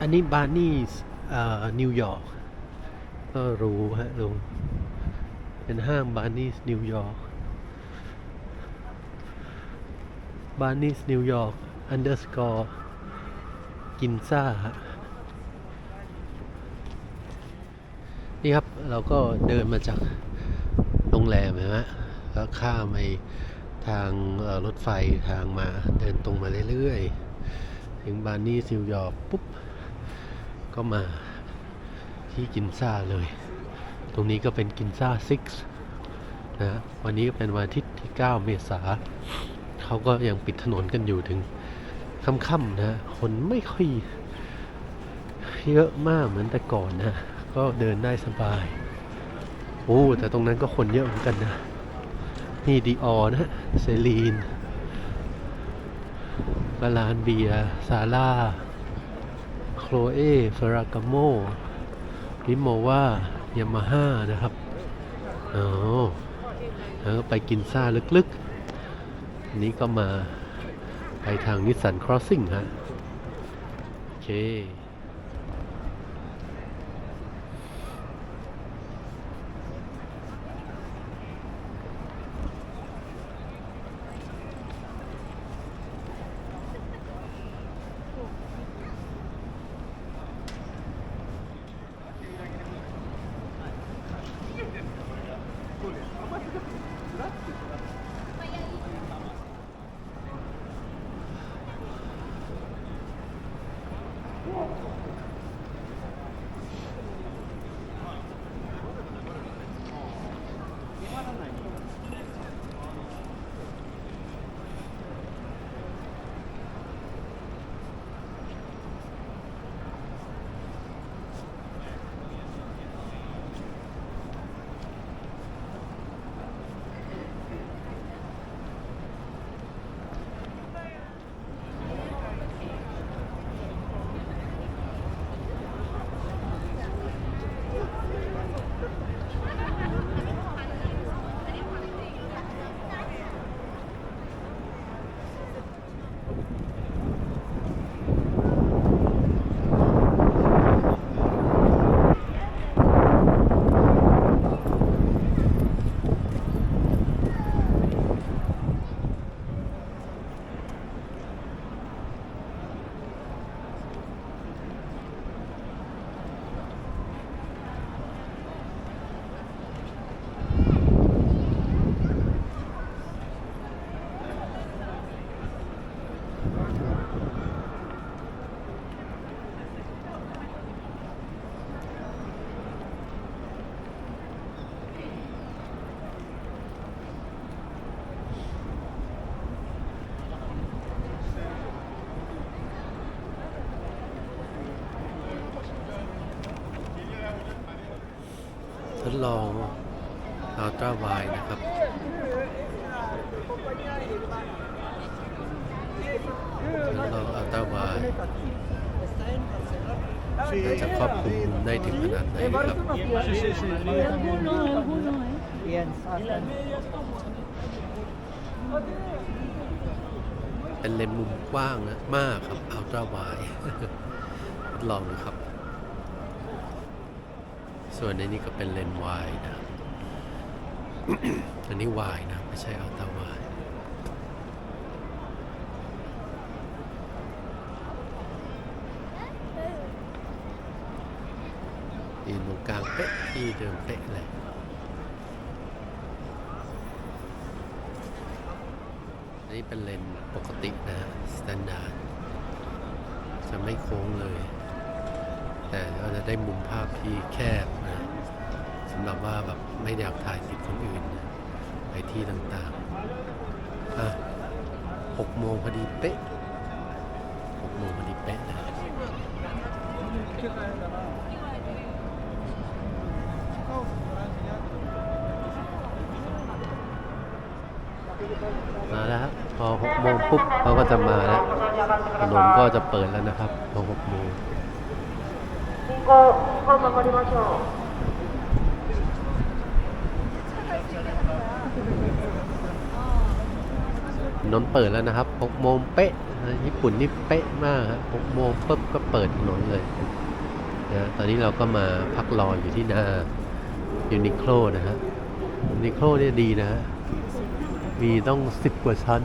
อันนี้บาร์นี่เอ่อนิวยอร์กก็รู้ฮะลุงเป็นห้างบาร์นี่นิวยอร์กบาร์นี่นิวยอร์กอันเดอร์สกอร์กินซ่าฮะนี่ครับ เราก็เดินมาจากโรงแรมเห็นไหมแล้วข้ามไปทางรถไฟทางมาเดินตรงมาเรื่อยๆ ถึงบาร์นี่นิวยอร์กปุ๊บ ก็มาที่กินซ่าเลย ตรงนี้ก็เป็นกินซ่า6นะวันนี้ก็เป็นวันอาทิตย์ที่ 9 เมษาเขาก็ยังปิดถนนกันอยู่ถึงค่ำๆนะ คนไม่ค่อยเยอะมากเหมือนแต่ก่อนนะ ก็เดินได้สบาย โอ้ แต่ตรงนั้นก็คนเยอะเหมือนกันนะ นี่ดีออนะเซรีนบาลานเบียร์ซาร่า โคลเอเฟรากาโมนิโมวายามาฮ่านะครับอ๋อแล้วก็ไปกินซ่าลึกๆอันนี้ก็มาไปทางนิสสันครอสซิ่งฮะ โอเค ลองอัลตร้าไวนะครับ ทดลองอัลตร้าไวจะครอบคลุมได้ถึงขนาดไหนครับเป็นเลนส์มุมกว้างนะมากครับอัลตร้าไวทดลองดูครับ ส่วนในนี้ก็เป็นเลนส์วายนะ อันนี้วายนะ ไม่ใช่อัลตร้าไวยืนตรงกลางเป๊ะที่เดิมเป๊ะเลยอันนี้เป็นเลนปกตินะสแตนดาร์ดจะไม่โค้งเลย แต่ก็จะได้มุมภาพที่แคบนะสำหรับว่าแบบไม่อยากถ่ายติดคนอื่นนะไปที่ต่างๆอะหกโมงพอดีเป๊ะหกโมงพอดีเป๊ะนะมาแล้วครับพอหกโมงปุ๊บเขาก็จะมาแล้วถนนก็จะเปิดแล้วนะครับ พอหกโมง 信号、信号守りましょう。 ถนนเปิดแล้วนะครับหกโมงเป๊ะนะ ญี่ปุ่นนี่เป๊ะมากฮะหกโมงปุ๊บก็เปิดถนนเลยนะตอนนี้เราก็มาพักรออยู่ที่หน้ายูนิโคลนะฮะยูนิโคลเนี่ยดีนะฮะ มีต้องสิบกว่าชั้น